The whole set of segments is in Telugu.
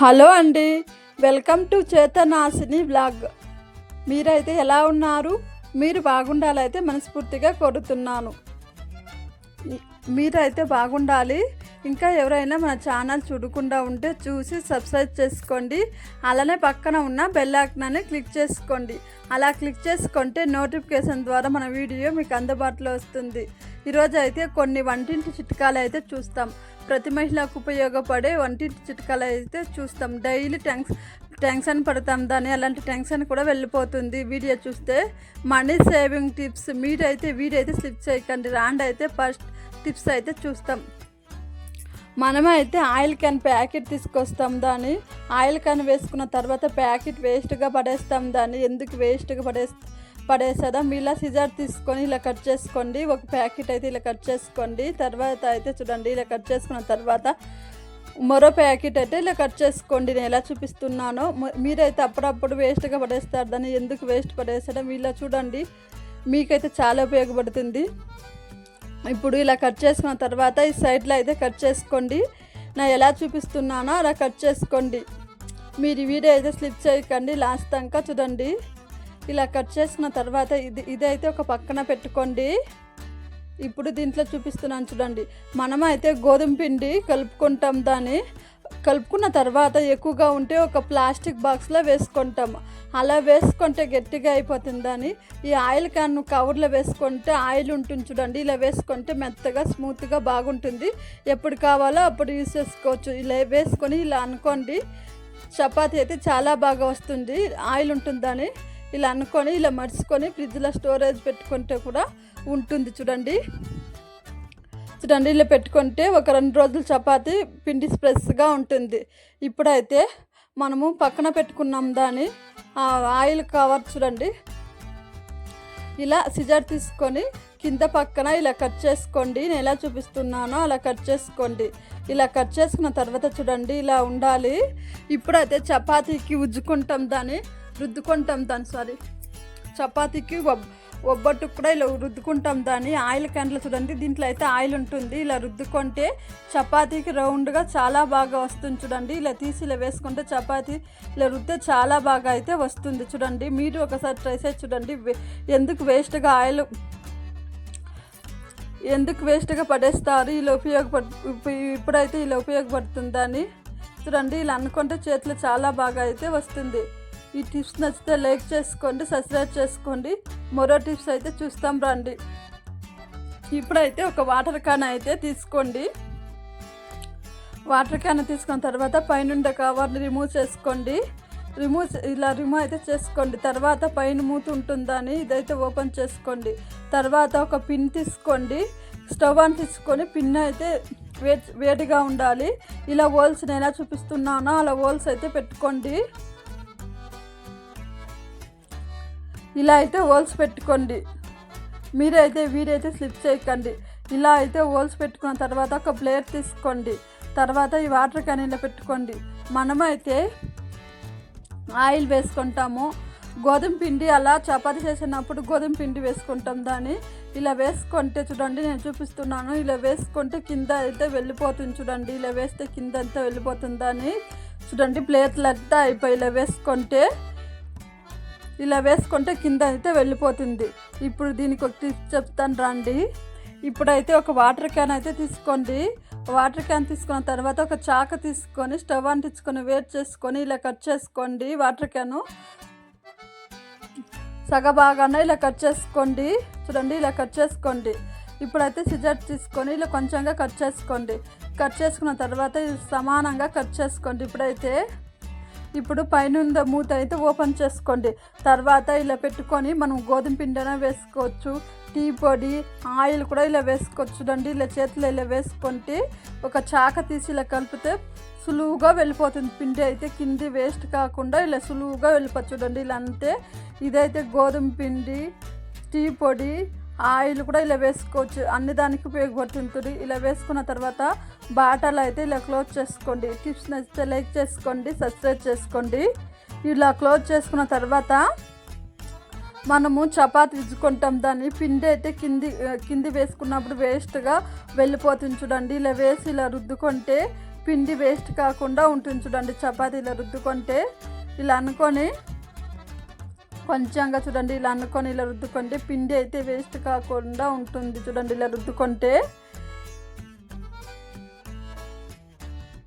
హలో అండి. వెల్కమ్ టు చేతనాశిని బ్లాగ్ మీరైతే ఎలా ఉన్నారు? మీరు బాగుండాలైతే మనస్ఫూర్తిగా కోరుతున్నాను. మీరైతే బాగుండాలి. ఇంకా ఎవరైనా మన ఛానల్ చూడకుండా ఉంటే చూసి సబ్స్క్రైబ్ చేసుకోండి. అలానే పక్కన ఉన్న బెల్ ఐకనాన్ని క్లిక్ చేసుకోండి. అలా క్లిక్ చేసుకుంటే నోటిఫికేషన్ ద్వారా మన వీడియో మీకు అందుబాటులో వస్తుంది. ఈరోజు అయితే కొన్ని వంటింటి చిట్కాలు అయితే చూస్తాం. ప్రతి మహిళకు ఉపయోగపడే వంటింటి చిట్కాలు అయితే చూస్తాం. డైలీ ట్యాంక్స్ టెన్షన్ పడతాం. దాని అలాంటి టెన్షన్ కూడా వెళ్ళిపోతుంది. వీడియో చూస్తే మనీ సేవింగ్ టిప్స్ మీరైతే వీడియో అయితే స్లిప్ చేయకండి. రాండ్ అయితే ఫస్ట్ టిప్స్ అయితే చూస్తాం. మనమే అయితే ఆయిల్ క్యాన్ ప్యాకెట్ తీసుకొస్తాం దాన్ని. ఆయిల్ క్యాన్ వేసుకున్న తర్వాత ప్యాకెట్ వేస్ట్గా పడేస్తాం దాన్ని. ఎందుకు వేస్ట్గా పడేస్తాం పడేసేదా ఇలా సిజర్ తీసుకొని ఇలా కట్ చేసుకోండి. ఒక ప్యాకెట్ అయితే ఇలా కట్ చేసుకోండి. తర్వాత అయితే చూడండి ఇలా కట్ చేసుకున్న తర్వాత మరో ప్యాకెట్ అయితే ఇలా కట్ చేసుకోండి. నేను ఎలా చూపిస్తున్నానో మీరైతే అప్పుడప్పుడు వేస్ట్గా పడేస్తారు. దాన్ని ఎందుకు వేస్ట్ పడేసడం మీలా చూడండి. మీకైతే చాలా ఉపయోగపడుతుంది. ఇప్పుడు ఇలా కట్ చేసుకున్న తర్వాత ఈ సైడ్లో అయితే కట్ చేసుకోండి. నా ఎలా చూపిస్తున్నానో అలా కట్ చేసుకోండి. మీరు వీడియో అయితే స్లిప్ చేయకండి. లాస్ట్ దాకా చూడండి. ఇలా కట్ చేసిన తర్వాత ఇది ఇదైతే ఒక పక్కన పెట్టుకోండి. ఇప్పుడు దీంట్లో చూపిస్తున్నాను చూడండి. మనం అయితే గోధుమ పిండి కలుపుకుంటాం దాన్ని. కలుపుకున్న తర్వాత ఎక్కువగా ఉంటే ఒక ప్లాస్టిక్ బాక్స్లో వేసుకుంటాం. అలా వేసుకుంటే గట్టిగా అయిపోతుంది దాన్ని. ఈ ఆయిల్ క్యాన్ కవర్లో వేసుకుంటే ఆయిల్ ఉంటుంది చూడండి. ఇలా వేసుకుంటే మెత్తగా స్మూత్గా బాగుంటుంది. ఎప్పుడు కావాలో అప్పుడు యూస్ చేసుకోవచ్చు. ఇలా వేసుకొని ఇలా అనుకోండి చపాతీ అయితే చాలా బాగా వస్తుంది. ఆయిల్ ఉంటుందని ఇలా అనుకొని ఇలా మర్చుకొని ఫ్రిడ్జ్లో స్టోరేజ్ పెట్టుకుంటే కూడా ఉంటుంది చూడండి. చూడండి ఇలా పెట్టుకుంటే ఒక రెండు రోజులు చపాతి పిండి స్ప్రెస్గా ఉంటుంది. ఇప్పుడైతే మనము పక్కన పెట్టుకున్నాం దాని ఆ ఆయిల్ కవర్ చూడండి. ఇలా సిజర్ తీసుకొని కింద పక్కన ఇలా కట్ చేసుకోండి. నేను ఎలా చూపిస్తున్నానో అలా కట్ చేసుకోండి. ఇలా కట్ చేసుకున్న తర్వాత చూడండి ఇలా ఉండాలి. ఇప్పుడైతే చపాతీకి ఉజ్జుకుంటాం దాన్ని. రుద్దుకుంటాం దాన్ని సారీ. చపాతీకి ఒబ్ కూడా ఇలా రుద్దుకుంటాం దాన్ని. ఆయిల్ క్యాన్లో చూడండి దీంట్లో అయితే ఆయిల్ ఉంటుంది. ఇలా రుద్దుకుంటే చపాతీకి రౌండ్గా చాలా బాగా వస్తుంది చూడండి. ఇలా తీసి ఇలా వేసుకుంటే చపాతీ ఇలా రుద్దే చాలా బాగా అయితే వస్తుంది చూడండి. మీరు ఒకసారి ట్రై చేసి చూడండి. ఎందుకు వేస్ట్గా ఆయిల్ ఎందుకు వేస్ట్గా పడేస్తారు? ఇలా ఉపయోగపడు ఇప్పుడైతే ఇలా ఉపయోగపడుతుందని చూడండి ఇలా అనుకుంటే చేతిలో చాలా బాగా అయితే వస్తుంది. ఈ టిప్స్ నచ్చితే లైక్ చేసుకోండి సబ్స్క్రైబ్ చేసుకోండి. మరో టిప్స్ అయితే చూస్తాం రండి. ఇప్పుడైతే ఒక వాటర్ క్యాన్ అయితే తీసుకోండి. వాటర్ క్యాన్ తీసుకున్న తర్వాత పైన కవర్ని రిమూవ్ చేసుకోండి. రిమూవ్ ఇలా రిమూవ్ అయితే చేసుకోండి. తర్వాత పైన మూత ఉంటుందని ఇదైతే ఓపెన్ చేసుకోండి. తర్వాత ఒక పిన్ తీసుకోండి. స్టవ్ ఆన్ తీసుకొని పిన్ అయితే వే వేడిగా ఉండాలి. ఇలా హోల్స్ నేను ఎలా చూపిస్తున్నానో అలా హోల్స్ అయితే పెట్టుకోండి. ఇలా అయితే హోల్స్ పెట్టుకోండి. మీరైతే వీడైతే స్లిప్ చేయకండి. ఇలా అయితే హోల్స్ పెట్టుకున్న తర్వాత ఒక ప్లేట్ తీసుకోండి. తర్వాత ఈ వాటర్ క్యాన్ ఇలా పెట్టుకోండి. మనమైతే ఆయిల్ వేసుకుంటాము. గోధుమ పిండి అలా చపాతి చేసినప్పుడు గోధుమ పిండి వేసుకుంటాం దాన్ని. ఇలా వేసుకుంటే చూడండి నేను చూపిస్తున్నాను. ఇలా వేసుకుంటే కింద అయితే వెళ్ళిపోతుంది చూడండి. ఇలా వేస్తే కింద అంతా వెళ్ళిపోతుంది దాన్ని చూడండి ప్లేట్లు అంతా అయిపోయి ఇలా వేసుకుంటే ఇలా వేసుకుంటే కింద అయితే వెళ్ళిపోతుంది. ఇప్పుడు దీనికి ఒక టిప్స్ చెప్తాను రండి. ఇప్పుడైతే ఒక వాటర్ క్యాన్ అయితే తీసుకోండి. వాటర్ క్యాన్ తీసుకున్న తర్వాత ఒక చాక తీసుకొని స్టవ్ అంటించుకొని వేట్ చేసుకొని ఇలా కట్ చేసుకోండి వాటర్ క్యాను. సగభాగాన ఇలా కట్ చేసుకోండి. చూడండి ఇలా కట్ చేసుకోండి. ఇప్పుడైతే సిజర్ తీసుకొని ఇలా కొంచెంగా కట్ చేసుకోండి. కట్ చేసుకున్న తర్వాత ఇది సమానంగా కట్ చేసుకోండి. ఇప్పుడైతే ఇప్పుడు పైన మూత అయితే ఓపెన్ చేసుకోండి. తర్వాత ఇలా పెట్టుకొని మనం గోధుమ పిండిన వేసుకోవచ్చు. టీ పొడి ఆయిల్ కూడా ఇలా వేసుకోవచ్చుడండి ఇలా చేతిలో ఇలా వేసుకుంటే ఒక చాక తీసి ఇలా కలిపితే సులువుగా వెళ్ళిపోతుంది. పిండి అయితే కింది వేస్ట్ కాకుండా ఇలా సులువుగా వెళ్ళిపోవచ్చు చూడండి. ఇలా అంతే. ఇదైతే గోధుమ పిండి టీ పొడి ఆయిల్ కూడా ఇలా వేసుకోవచ్చు. అన్ని దానికి ఉపయోగపడుతుంటుంది. ఇలా వేసుకున్న తర్వాత బాటలు అయితే ఇలా క్లోజ్ చేసుకోండి. టిప్స్ నచ్చితే లైక్ చేసుకోండి సబ్స్క్రైబ్ చేసుకోండి. ఇలా క్లోజ్ చేసుకున్న తర్వాత మనము చపాతి ఇచ్చుకుంటాం దాన్ని పిండి అయితే కింది కింది వేసుకున్నప్పుడు వేస్ట్గా వెళ్ళిపోతుంది చూడండి. ఇలా వేసి ఇలా రుద్దుకుంటే పిండి వేస్ట్ కాకుండా ఉంటుంది చూడండి. చపాతీ ఇలా రుద్దుకుంటే ఇలా అనుకొని కొంచెంగా చూడండి ఇలా అనుకొని ఇలా రుద్దుకుంటే పిండి అయితే వేస్ట్ కాకుండా ఉంటుంది చూడండి ఇలా రుద్దుకుంటే.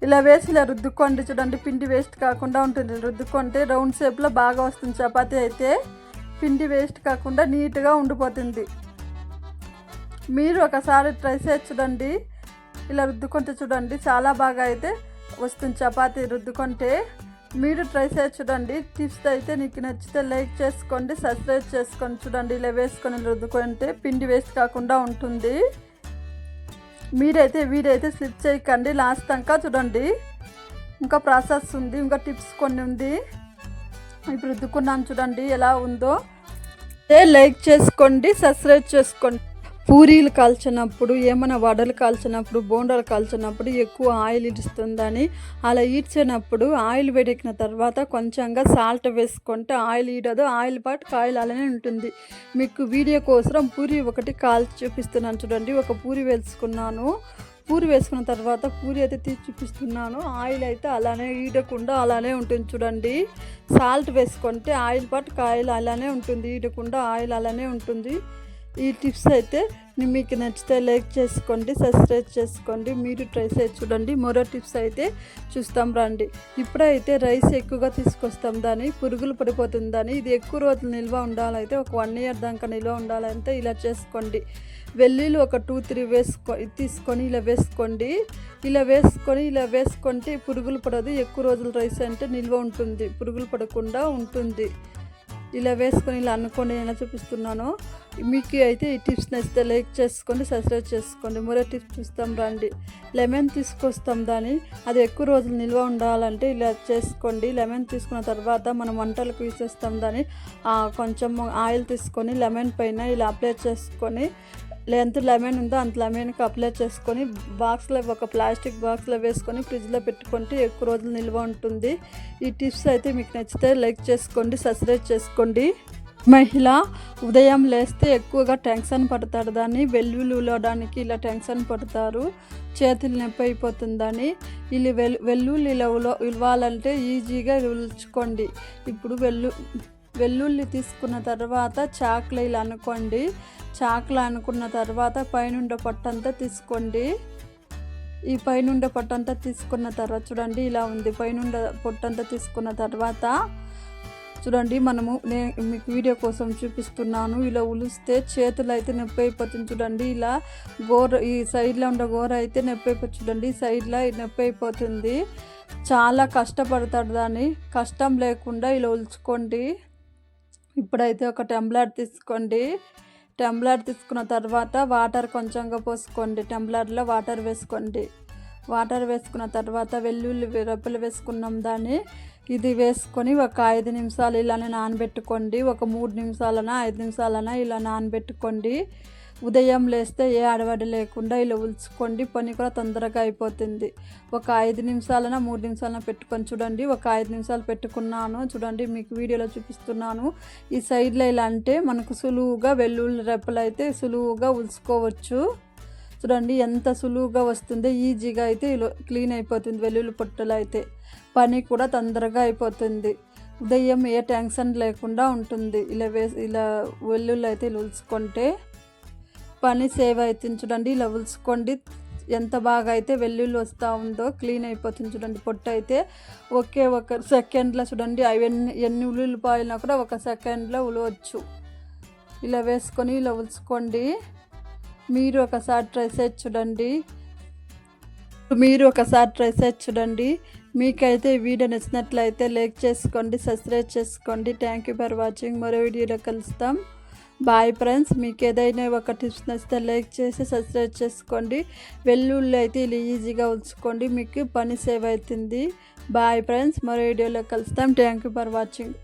ఇలా వేసి ఇలా రుద్దుకోండి చూడండి పిండి వేస్ట్ కాకుండా ఉంటుంది. రుద్దుకుంటే రౌండ్ షేప్లో బాగా వస్తుంది చపాతీ అయితే పిండి వేస్ట్ కాకుండా నీట్గా ఉండిపోతుంది. మీరు ఒకసారి ట్రై చేసి చూడండి ఇలా రుద్దుకుంటే చూడండి చాలా బాగా అయితే వస్తుంది చపాతీ రుద్దుకుంటే. మీరు ట్రై చేసి చూడండి. టిప్స్ అయితే నీకు నచ్చితే లైక్ చేసుకోండి సబ్స్క్రైబ్ చేసుకోండి చూడండి. ఇలా వేసుకొని రుద్దుకుంటే పిండి వేస్ట్ కాకుండా ఉంటుంది. మీరైతే వీడైతే స్లిప్ చేయకండి. లాస్ట్ దాకా చూడండి. ఇంకా ప్రాసెస్ ఉంది ఇంకా టిప్స్ కొన్ని ఉంది. ఇప్పుడు రుద్దుకున్నాను చూడండి ఎలా ఉందో. లైక్ చేసుకోండి సబ్స్క్రైబ్ చేసుకోండి. పూరీలు కాల్చినప్పుడు ఏమైనా వడలు కాల్చినప్పుడు బోండాలు కాల్చినప్పుడు ఎక్కువ ఆయిల్ ఇడుస్తుందని అలా ఈడ్చినప్పుడు ఆయిల్ వేడెక్కిన తర్వాత కొంచెంగా సాల్ట్ వేసుకుంటే ఆయిల్ ఈడదు ఆయిల్ పాటు ఆయిల్ అలానే ఉంటుంది. మీకు వీడియో కోసం పూరి ఒకటి కాల్చి చూపిస్తున్నాను చూడండి. ఒక పూరి వేసుకున్నాను. పూరి వేసుకున్న తర్వాత పూరి అయితే తీసి చూపిస్తున్నాను. ఆయిల్ అయితే అలానే ఈడకుండా అలానే ఉంటుంది చూడండి. సాల్ట్ వేసుకుంటే ఆయిల్ పాటు ఆయిల్ అలానే ఉంటుంది ఈడకుండా ఆయిల్ అలానే ఉంటుంది. ఈ టిప్స్ అయితే మీకు నచ్చితే లైక్ చేసుకోండి సబ్స్క్రైబ్ చేసుకోండి మీరు ట్రై చేసి చూడండి. మరో టిప్స్ అయితే చూస్తాం రండి. ఇప్పుడైతే రైస్ ఎక్కువగా తీసుకొస్తాం దాన్ని పురుగులు పడిపోతుందని ఇది ఎక్కువ రోజులు నిల్వ ఉండాలైతే ఒక వన్ ఇయర్ దాకా నిల్వ ఉండాలంటే ఇలా చేసుకోండి. వెల్లుల్లి ఒక టూ త్రీ వేసుకో తీసుకొని ఇలా వేసుకోండి. ఇలా వేసుకొని ఇలా వేసుకుంటే పురుగులు పడదు. ఎక్కువ రోజులు రైస్ అంటే నిల్వ ఉంటుంది పురుగులు పడకుండా ఉంటుంది. ఇలా వేసుకొని ఇలా అనుకోండి ఎలా చూపిస్తున్నాను. మీకు అయితే ఈ టిప్స్ నచ్చితే లైక్ చేసుకోండి సబ్స్క్రైబ్ చేసుకోండి. మరో టిప్స్ చూస్తాం రండి. లెమన్ తీసుకొస్తాం దాన్ని. అది ఎక్కువ రోజులు నిల్వ ఉండాలంటే ఇలా చేసుకోండి. లెమన్ తీసుకున్న తర్వాత మనం వంటలకు వేసేస్తాం దాన్ని. కొంచెం ఆయిల్ తీసుకొని లెమన్ పైన ఇలా అప్లై చేసుకొని ఎంత లెమన్ ఉందో అంత లెమన్కి అప్లై చేసుకొని బాక్స్లో ఒక ప్లాస్టిక్ బాక్స్లో వేసుకొని ఫ్రిడ్జ్లో పెట్టుకుంటే ఎక్కువ రోజులు నిల్వ ఉంటుంది. ఈ టిప్స్ అయితే మీకు నచ్చితే లైక్ చేసుకోండి సబ్స్క్రైబ్ చేసుకోండి. మహిళ ఉదయం లేస్తే ఎక్కువగా టెన్షన్ పడతాడు దాన్ని వెల్లుల్లిలోడానికి ఇలా టెన్షన్ పడతారు చేతులు నొప్పి అయిపోతుందని. ఇల్లు వెల్ వెల్లుల్లి ఇవ్వాలంటే ఈజీగా ఉల్చుకోండి. ఇప్పుడు వెల్లు వెల్లుల్లి తీసుకున్న తర్వాత చాకులు ఇలా అనుకోండి. చాకులు అనుకున్న తర్వాత పైనుండే పొట్టంతా తీసుకోండి. ఈ పైనుండే పొట్టంతా తీసుకున్న తర్వాత చూడండి ఇలా ఉంది. పైనుండే పొట్టంతా తీసుకున్న తర్వాత చూడండి మనము నేను మీకు వీడియో కోసం చూపిస్తున్నాను. ఇలా ఉలిస్తే చేతులు అయితే నొప్పి అయిపోతుంది చూడండి. ఇలా గోర ఈ సైడ్లో ఉండే గోర అయితే నొప్పి అయిపోతుంది చూడండి. సైడ్లో నొప్పి అయిపోతుంది. చాలా కష్టపడతాడు దాన్ని. కష్టం లేకుండా ఇలా ఉల్చుకోండి. ఇప్పుడైతే ఒక టెంప్లర్ తీసుకోండి. టెంప్లర్ తీసుకున్న తర్వాత వాటర్ కొంచెంగా పోసుకోండి. టెంప్లర్లో వాటర్ వేసుకోండి. వాటర్ వేసుకున్న తర్వాత వెల్లుల్లి రెప్పలు వేసుకున్నాం దాన్ని. ఇది వేసుకొని ఒక ఐదు నిమిషాలు ఇలానే నానబెట్టుకోండి. ఒక మూడు నిమిషాలన ఐదు నిమిషాలన ఇలా నానబెట్టుకోండి. ఉదయం లేస్తే ఏ అడవడి లేకుండా ఇలా ఉల్చుకోండి. పని కూడా తొందరగా అయిపోతుంది. ఒక ఐదు నిమిషాలన మూడు నిమిషాలన పెట్టుకొని చూడండి. ఒక ఐదు నిమిషాలు పెట్టుకున్నాను చూడండి. మీకు వీడియోలో చూపిస్తున్నాను. ఈ సైడ్లో ఇలా అంటే మనకు సులువుగా వెల్లుల్లి రెప్పలు అయితే సులువుగా ఉల్చుకోవచ్చు. చూడండి ఎంత సులువుగా వస్తుందో ఈజీగా అయితే క్లీన్ అయిపోతుంది వెల్లుల్లి పొట్టలు అయితే పని కూడా తొందరగా అయిపోతుంది. ఉదయం ఏ టెన్షన్ లేకుండా ఉంటుంది. ఇలా వేసి ఇలా వెల్లుల్లి అయితే ఉలుచుకుంటే పని సేవ్ అవుతుంది చూడండి ఇలా ఉలుచుకోండి. ఎంత బాగా అయితే వెల్లుల్లి వస్తూ ఉందో క్లీన్ అయిపోతుంది చూడండి పొట్టు అయితే ఒకే ఒక సెకండ్లో చూడండి అవి ఎన్ని ఎన్ని ఉల్లిపాయలైనా కూడా ఒక సెకండ్లో ఉలవచ్చు. ఇలా వేసుకొని ఇలా ఉలుచుకోండి. మీరు ఒకసారి ట్రై చేసి చూడండి. మీరు ఒకసారి ట్రై చేసి చూడండి. మీకైతే వీడియో నచ్చినట్లయితే లైక్ చేసుకోండి సబ్స్క్రైబ్ చేసుకోండి. థ్యాంక్ యూ ఫర్ వాచింగ్ మరో వీడియోలో కలుస్తాం. బాయ్ ఫ్రెండ్స్ మీకు ఏదైనా ఒక టిప్స్ నచ్చితే లైక్ చేసి సబ్స్క్రైబ్ చేసుకోండి. వెల్లుల్లి అయితే ఇలా ఈజీగా ఉంచుకోండి. మీకు పని సేవ్ అవుతుంది. బాయ్ ఫ్రెండ్స్ మరో వీడియోలో కలుస్తాం. Thank you for watching